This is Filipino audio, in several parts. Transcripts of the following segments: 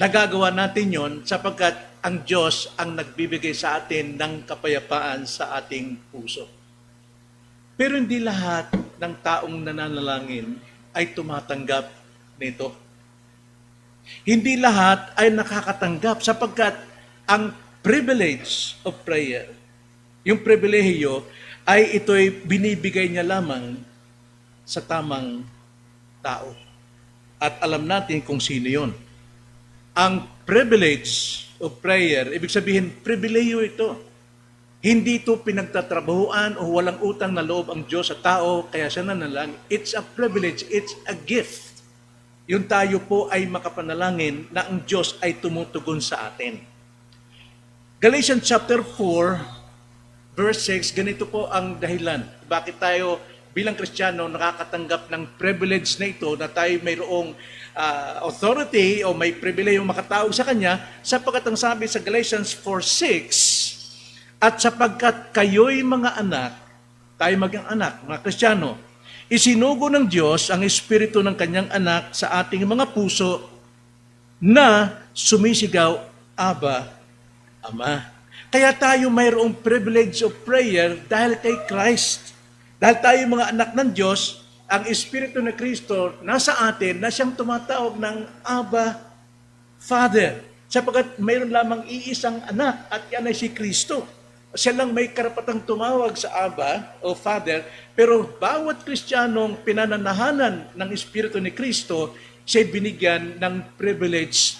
nagagawa natin yon sapagkat ang Diyos ang nagbibigay sa atin ng kapayapaan sa ating puso. Pero hindi lahat ng taong nananalangin ay tumatanggap nito. Hindi lahat ay nakakatanggap sapagkat ang privilege of prayer, yung pribilehiyo, ay ito'y binibigay niya lamang sa tamang tao. At alam natin kung sino yon. Ang privilege of prayer, ibig sabihin, pribilehiyo ito. Hindi ito pinagtatrabahuan o walang utang na loob ang Diyos sa tao, kaya siya nanalang. It's a privilege, it's a gift. Yung tayo po ay makapanalangin na ang Diyos ay tumutugon sa atin. Galatians chapter 4, verse 6, ganito po ang dahilan. Bakit tayo bilang Kristiyano nakakatanggap ng privilege na ito na tayo mayroong ah, authority o may pribilehyo makatawag sa Kanya sapagkat ang sabi sa Galatians 4.6 at sapagkat kayo'y mga anak, tayo maging anak, mga Kristiyano, isinugo ng Diyos ang Espiritu ng Kanyang anak sa ating mga puso na sumisigaw, Aba, Ama. Kaya tayo mayroong privilege of prayer dahil kay Christ. Dahil tayo mga anak ng Diyos, ang Espiritu ng Kristo nasa atin na siyang tumatawag ng Aba, Father. Sapagkat mayroon lamang iisang anak at yan ay si Kristo. Siya lang may karapatang tumawag sa Aba o Father, pero bawat Kristiyanong pinananahanan ng Espiritu ni Kristo, siya binigyan ng privilege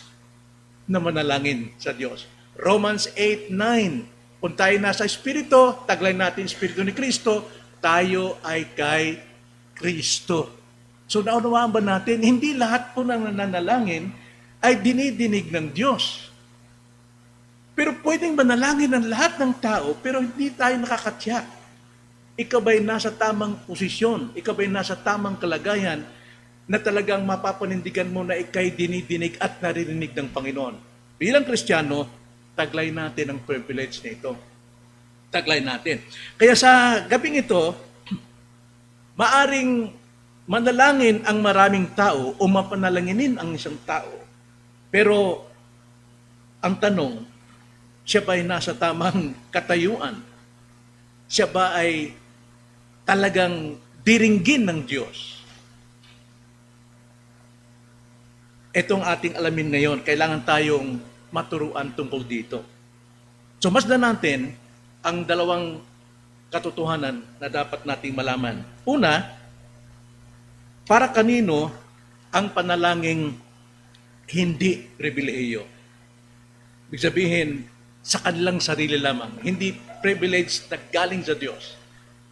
na manalangin sa Diyos. Romans 8:9. Kung tayo nasa Espiritu, taglay natin Espiritu ni Kristo, tayo ay kay Kristo. So naunawaan ba natin, hindi lahat po ng nananalangin ay dinidinig ng Diyos. Pero pwedeng manalangin ng lahat ng tao, pero hindi tayo nakakatyak. Ikaw ba'y nasa tamang posisyon? Ikaw ba'y nasa tamang kalagayan na talagang mapapanindigan mo na ikay dinidinig at naririnig ng Panginoon? Bilang Kristiyano, taglay natin ang privilege na ito. Taglay natin. Kaya sa gabing ito, maaring manalangin ang maraming tao o mapanalanginin ang isang tao. Pero ang tanong, siya ba ay nasa tamang katayuan? Siya ba ay talagang diringgin ng Diyos? Itong ating alamin ngayon, kailangan tayong maturuan tungkol dito. So, masdan natin ang dalawang katotohanan na dapat nating malaman. Una, para kanino ang panalangin hindi pribilehiyo? Ibig sabihin, sa kanilang sarili lamang. Hindi privilege na galing sa Diyos.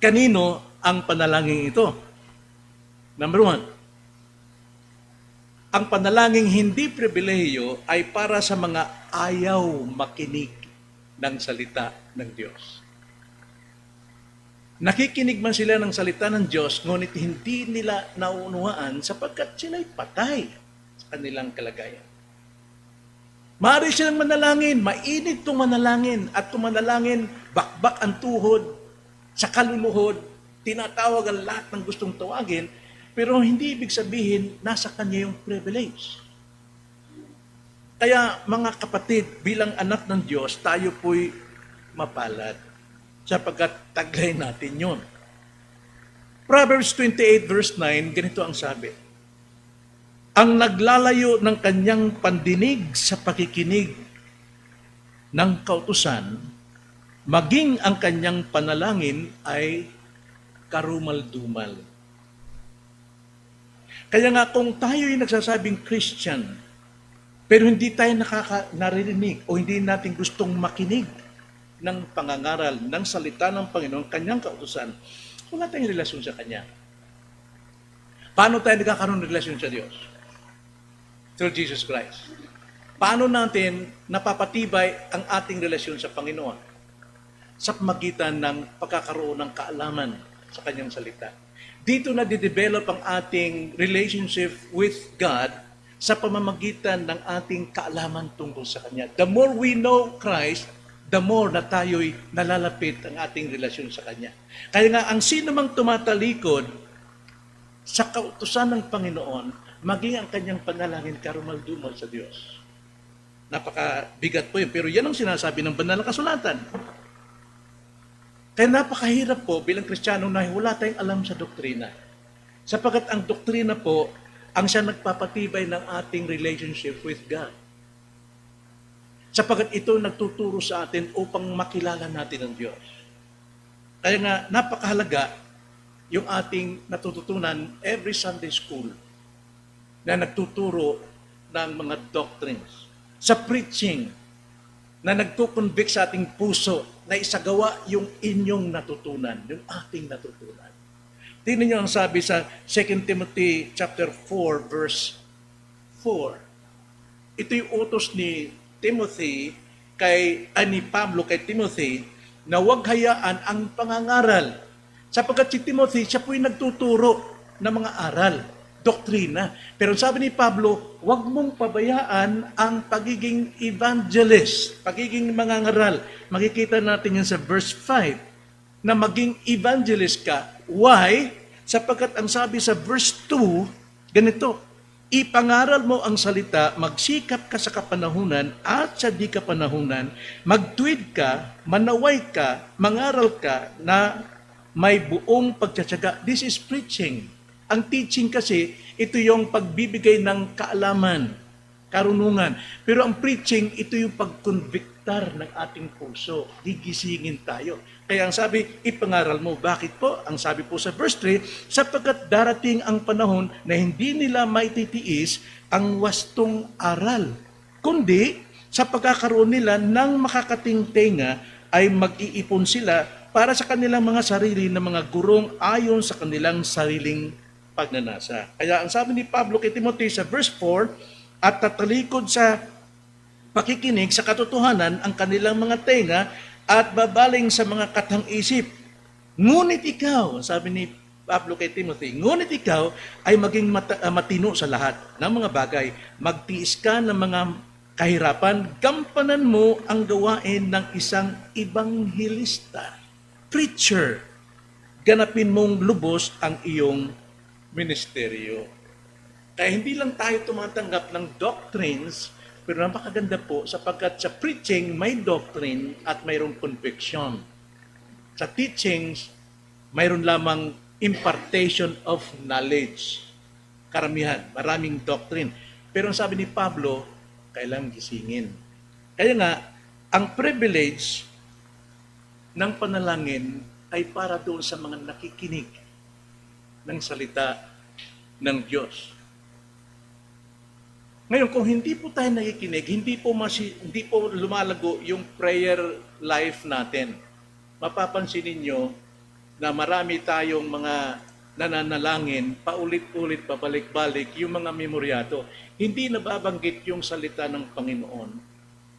Kanino ang panalangin ito? Number one, ang panalangin hindi pribilehiyo ay para sa mga ayaw makinig ng salita ng Diyos. Nakikinig man sila ng salita ng Diyos, ngunit hindi nila nauunawaan sapagkat sila'y patay sa kanilang kalagayan. Maaari silang manalangin, mainit itong manalangin, at kung manalangin, bakbak ang tuhod, sa kaluluhod, tinatawag ang lahat ng gustong tawagin, pero hindi ibig sabihin, nasa kanya yung privilege. Kaya mga kapatid, bilang anak ng Diyos, tayo po'y mapalad sapagkat taglay natin yon. Proverbs 28 verse 9, ganito ang sabi. Ang naglalayo ng kanyang pandinig sa pakikinig ng kautusan, maging ang kanyang panalangin ay karumal-dumal. Kaya nga kung tayo'y nagsasabing Christian, pero hindi tayo nakaka naririnig o hindi natin gustong makinig ng pangangaral, ng salita ng Panginoon, kanyang kautusan, wala tayong relasyon sa Kanya. Paano tayo nagkakaroon ng relasyon sa Diyos? Through Jesus Christ. Paano natin napapatibay ang ating relasyon sa Panginoon? Sa magitan ng pagkakaroon ng kaalaman sa Kanyang salita. Dito na didevelop ang ating relationship with God sa pamamagitan ng ating kaalaman tungkol sa Kanya. The more we know Christ, the more na tayo'y nalalapit ang ating relasyon sa Kanya. Kaya nga, ang sino mang tumatalikod sa kautusan ng Panginoon, maging ang kanyang panalangin karumal-dumal sa Diyos. Napakabigat po yun. Pero yan ang sinasabi ng banal na kasulatan. Kaya napakahirap po bilang Kristiyano na wala tayong alam sa doktrina. Sapagat ang doktrina po, ang siya nagpapatibay ng ating relationship with God. Sapagat ito nagtuturo sa atin upang makilala natin ang Diyos. Kaya nga, napakahalaga yung ating natututunan every Sunday school na nagtuturo ng mga doctrines. Sa preaching, na nagkukonvict sa ating puso na isagawa yung inyong natutunan, yung ating natutunan. Tingnan niyo ang sabi sa 2 Timothy chapter 4 verse 4. Ito yung utos ni Timothy kay ani Pablo kay Timothy na huwag hayaan ang pangangaral. Sapagkat si Timothy, siya po'y nagtuturo ng mga aral, doktrina. Pero sabi ni Pablo, huwag mong pabayaan ang pagiging evangelist, pagiging mangangaral. Makikita natin yan sa verse 5, na maging evangelist ka. Why? Sapagkat ang sabi sa verse 2, ganito, Ipangaral mo ang salita, magsikap ka sa kapanahunan at sa di kapanahunan, magtuwid ka, manaway ka, mangaral ka na may buong pagtsatsaga. This is preaching. Ang teaching kasi, ito yung pagbibigay ng kaalaman, karunungan. Pero ang preaching, ito yung pagkonviktar ng ating puso. Gigisingin tayo. Kaya ang sabi, ipangaral mo. Bakit po? Ang sabi po sa verse 3, sapagkat darating ang panahon na hindi nila maititiis ang wastong aral. Kundi, sa pagkakaroon nila ng makakating tenga, ay mag-iipon sila para sa kanilang mga sarili na mga gurong ayon sa kanilang sariling pagnanasa. Kaya ang sabi ni Pablo kay Timothy sa verse 4, at tatalikod sa pakikinig sa katotohanan ang kanilang mga tenga at babaling sa mga katang isip. Ngunit ikaw, sabi ni Pablo kay Timothy, ngunit ikaw ay maging mata- ah, matino sa lahat ng mga bagay. Magtiis ka ng mga kahirapan, gampanan mo ang gawain ng isang ibanghilista, preacher. Ganapin mong lubos ang iyong ministeryo. Kaya hindi lang tayo tumatanggap ng doctrines, pero napakaganda po sapagkat sa preaching may doctrine at mayroong conviction. Sa teachings, mayroon lamang impartation of knowledge. Karamihan, maraming doctrine. Pero ang sabi ni Pablo, kailangang gisingin. Kaya nga, ang privilege ng panalangin ay para doon sa mga nakikinig ng salita ng Diyos. Ngayon, kung hindi po tayo nakikinig, hindi po, masi, hindi po lumalago yung prayer life natin. Mapapansin ninyo na marami tayong mga nananalangin, paulit-ulit, pabalik-balik, yung mga memoryado. Hindi nababanggit yung salita ng Panginoon.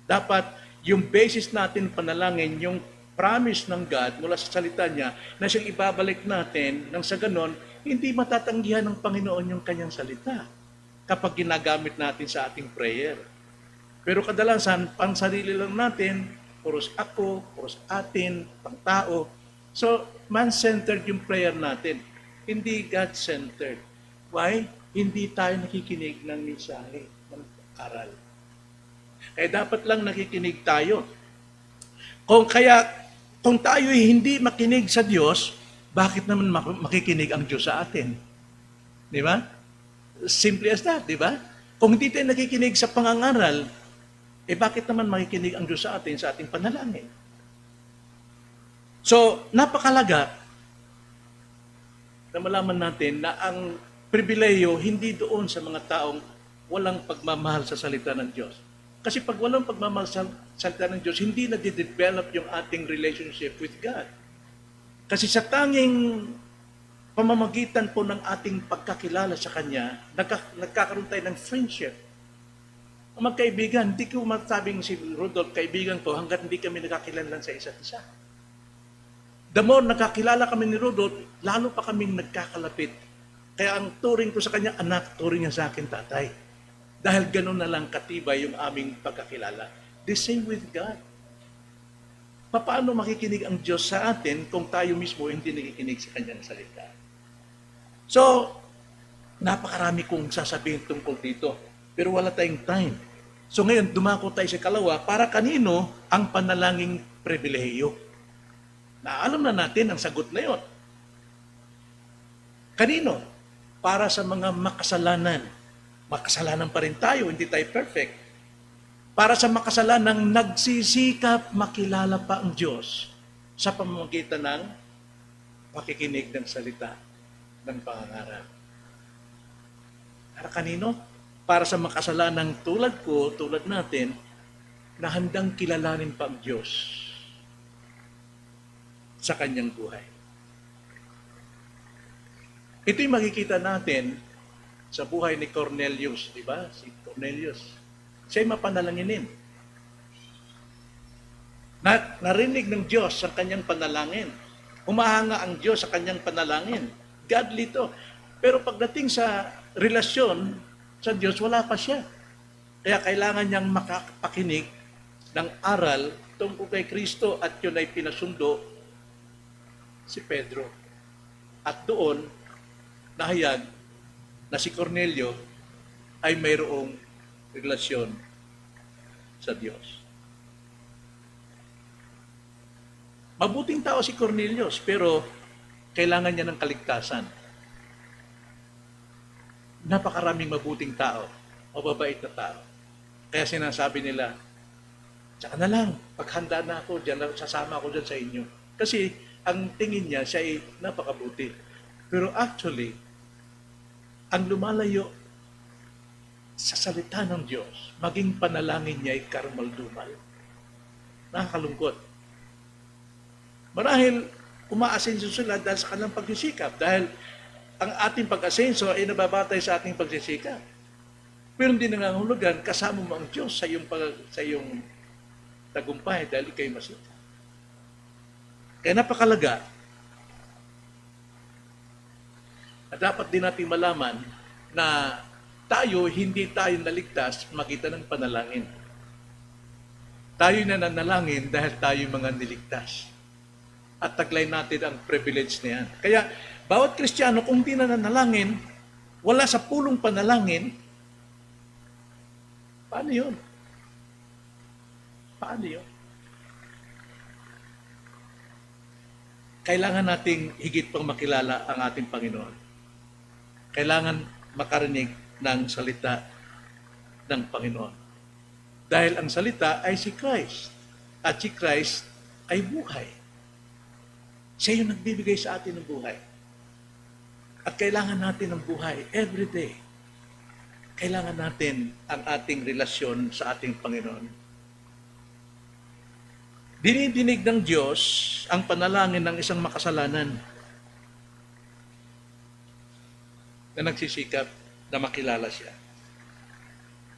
Dapat yung basis natin panalangin, yung promise ng God mula sa salita niya na siyang ibabalik natin nang sa ganon, hindi matatanggihan ng Panginoon yung kanyang salita kapag ginagamit natin sa ating prayer. Pero kadalasan, pang sarili lang natin, puros ako, puros atin, pang tao. So, man-centered yung prayer natin, hindi God-centered. Why? Hindi tayo nakikinig ng mensahe, ng aral. Kaya dapat lang nakikinig tayo. Kung kaya, kung tayo hindi makinig sa Diyos, bakit naman mak- makikinig ang Diyos sa atin? Di ba? Simple as that, di ba? Kung hindi tayo nakikinig sa pangangaral, eh bakit naman makikinig ang Diyos sa atin sa ating panalangin? So, napakalaga na malaman natin na ang pribileyo hindi doon sa mga taong walang pagmamahal sa salita ng Diyos. Kasi pag walang pagmamahal sa salita ng Diyos, hindi na develop yung ating relationship with God. Kasi sa tanging pamamagitan po ng ating pagkakilala sa Kanya, nagka, nagkakaroon tayo ng friendship. Magkaibigan, hindi ko masabing si Rudolph kaibigan ko hanggat hindi kami nagkakilala sa isa't isa. The more nakakilala kami ni Rudolph, lalo pa kaming nagkakalapit. Kaya ang turing ko sa kanya, anak, turing niya sa akin, tatay. Dahil ganun na lang katibay yung aming pagkakilala. The same with God. Paano makikinig ang Diyos sa atin kung tayo mismo hindi nakikinig sa kanyang salita? So, napakarami kong sasabihin tungkol dito. Pero wala tayong time. So ngayon, dumako tayo sa kalawa, para kanino ang panalangin pribilehiyo? Na alam na natin ang sagot na yon. Kanino? Para sa mga makasalanan. Makasalanan pa rin tayo, hindi tayo perfect. Para sa makasalanang nagsisikap makilala pa ang Diyos sa pamamagitan ng pakikinig ng salita ng pangangaral. Para kanino? Para sa makasalanang tulad ko, tulad natin, na handang kilalanin pa ang Diyos sa kanyang buhay. Ito'y makikita natin sa buhay ni Cornelius, di ba? Si Cornelius. Siya'y mapanalanginin. Na, narinig ng Diyos ang kanyang panalangin. Humahanga ang Diyos sa kanyang panalangin. Godly to. Pero pagdating sa relasyon sa Diyos, wala pa siya. Kaya kailangan niyang makapakinig ng aral tungkol kay Kristo at yun ay pinasundo si Pedro. At doon, nahayag na si Cornelio ay mayroong relasyon sa Diyos. Mabuting tao si Cornelius, pero kailangan niya ng kaligtasan. Napakaraming mabuting tao, mababait na tao. Kaya sinasabi nila, tsaka na lang, paghanda na ako, dyan, sasama ako dyan sa inyo. Kasi ang tingin niya, siya ay napakabuti. Pero actually, ang lumalayo sa salita ng Diyos, maging panalangin niya ay karmal-dumal. Nakakalungkot. Marahil umaasenso sila dahil sa kanilang pagsisikap. Dahil ang ating pag-asenso ay nababatay sa ating pagsisikap. Pero hindi nangangahulugan, kasama mo ang Diyos sa iyong, pag, sa iyong tagumpay dahil ikay masika. Kaya napakalaga na dapat din natin malaman na tayo, hindi tayo naligtas makita ng panalangin. Tayo na nanalangin dahil tayo mga niligtas. At taglay natin ang privilege na yan. Kaya, bawat Kristiyano, kung di na nanalangin, wala sa pulong panalangin, paano yun? Paano yun? Kailangan nating higit pang makilala ang ating Panginoon. Kailangan makarinig ng salita ng Panginoon. Dahil ang salita ay si Christ. At si Christ ay buhay. Siya yung nagbibigay sa atin ng buhay. At kailangan natin ng buhay every day. Kailangan natin ang ating relasyon sa ating Panginoon. Dinidinig ng Diyos ang panalangin ng isang makasalanan na nagsisikap na makilala siya.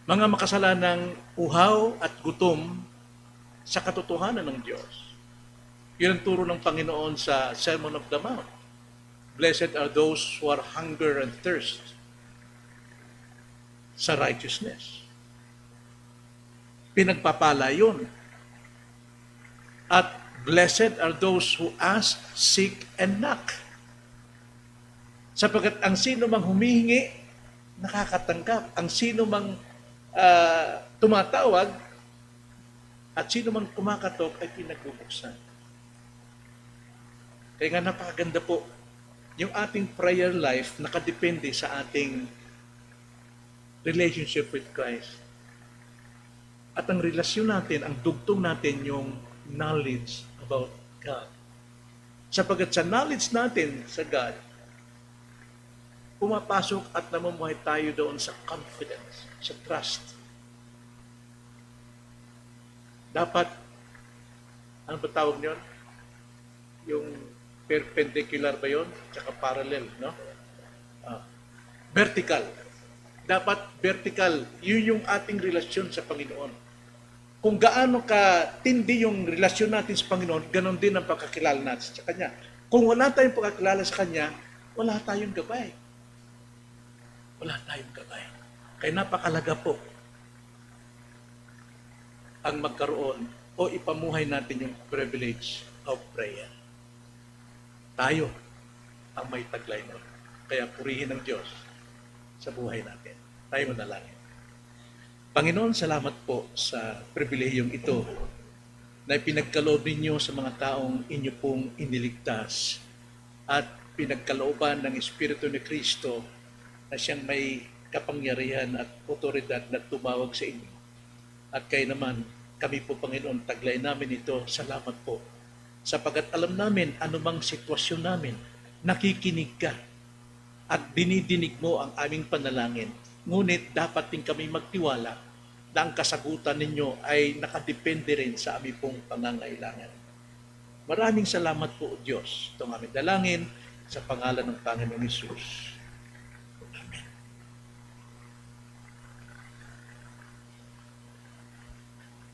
Mga makasalanang uhaw at gutom sa katotohanan ng Diyos. Yun ang turo ng Panginoon sa Sermon of the Mount. Blessed are those who are hunger and thirst sa righteousness. Pinagpapala yun. At blessed are those who ask, seek, and knock. Sapagkat ang sino mang humihingi, nakakatanggap. Ang sino mang ah, tumatawag, at sino mang kumakatok ay pinagbubuksan. Kaya nga napakaganda po, yung ating prayer life nakadepende sa ating relationship with Christ. At ang relasyon natin, ang dugtong natin yung knowledge about God. Sapagat sa knowledge natin sa God, pumapasok at namumuhay tayo doon sa confidence, sa trust. Dapat, ano ba tawag niyon? Yung perpendicular ba yon? Tsaka parallel, no? Ah, vertical. Dapat vertical. Yun yung ating relasyon sa Panginoon. Kung gaano ka tindi yung relasyon natin sa Panginoon, ganon din ang pagkakilala natin sa Kanya. Kung wala tayong pagkakilala sa Kanya, wala tayong gabay. Wala tayong gabay. Kaya napakalaga po ang magkaroon o ipamuhay natin yung privilege of prayer. Tayo ang may taglay nun. Kaya purihin ng Diyos sa buhay natin. Tayo manalangin. Panginoon, salamat po sa pribilehiyong ito na pinagkaloob ninyo sa mga taong inyo pong iniligtas at pinagkalooban ng Espiritu ni Kristo na siyang may kapangyarihan at otoridad na tumawag sa inyo. At kayo naman, kami po Panginoon, taglay namin ito. Salamat po. Sapagat alam namin anumang sitwasyon namin, nakikinig ka at dinidinig mo ang aming panalangin. Ngunit dapat din kami magtiwala na ang kasagutan ninyo ay nakadepende rin sa aming pong pangangailangan. Maraming salamat po, Diyos. Ito ang aming dalangin sa pangalan ng Panginoong Isus.